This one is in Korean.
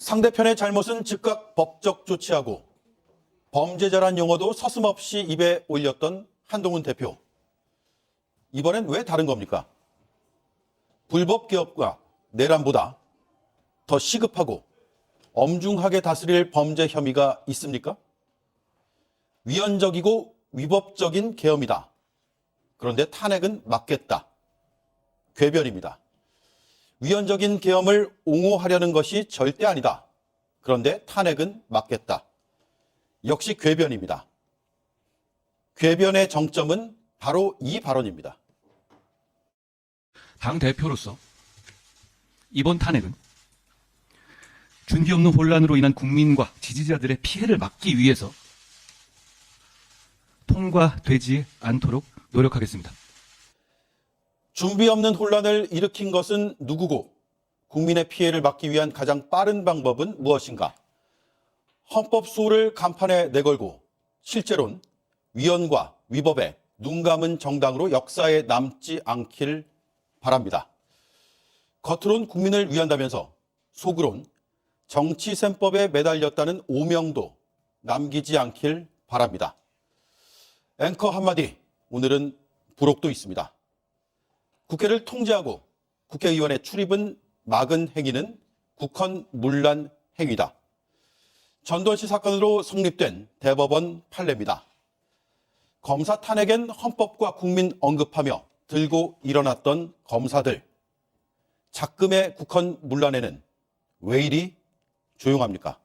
상대편의 잘못은 즉각 법적 조치하고 범죄자란 용어도 서슴없이 입에 올렸던 한동훈 대표. 이번엔 왜 다른 겁니까? 불법 기업과 내란보다 더 시급하고 엄중하게 다스릴 범죄 혐의가 있습니까? 위헌적이고 위법적인 계엄이다. 그런데 탄핵은 막겠다. 궤변입니다. 위헌적인 계엄을 옹호하려는 것이 절대 아니다. 그런데 탄핵은 막겠다. 역시 궤변입니다. 궤변의 정점은 바로 이 발언입니다. 당 대표로서 이번 탄핵은 준비 없는 혼란으로 인한 국민과 지지자들의 피해를 막기 위해서 통과되지 않도록 노력하겠습니다. 준비 없는 혼란을 일으킨 것은 누구고 국민의 피해를 막기 위한 가장 빠른 방법은 무엇인가? 헌법 수호를 간판에 내걸고 실제로는 위헌과 위법에 눈 감은 정당으로 역사에 남지 않길 바랍니다. 겉으론 국민을 위한다면서 속으론 정치셈법에 매달렸다는 오명도 남기지 않길 바랍니다. 앵커 한마디, 오늘은 부록도 있습니다. 국회를 통제하고 국회의원의 출입은 막은 행위는 국헌 문란 행위다. 전두환 씨 사건으로 성립된 대법원 판례입니다. 검사 탄핵엔 헌법과 국민 언급하며 들고 일어났던 검사들. 작금의 국헌 문란에는 왜 이리 조용합니까?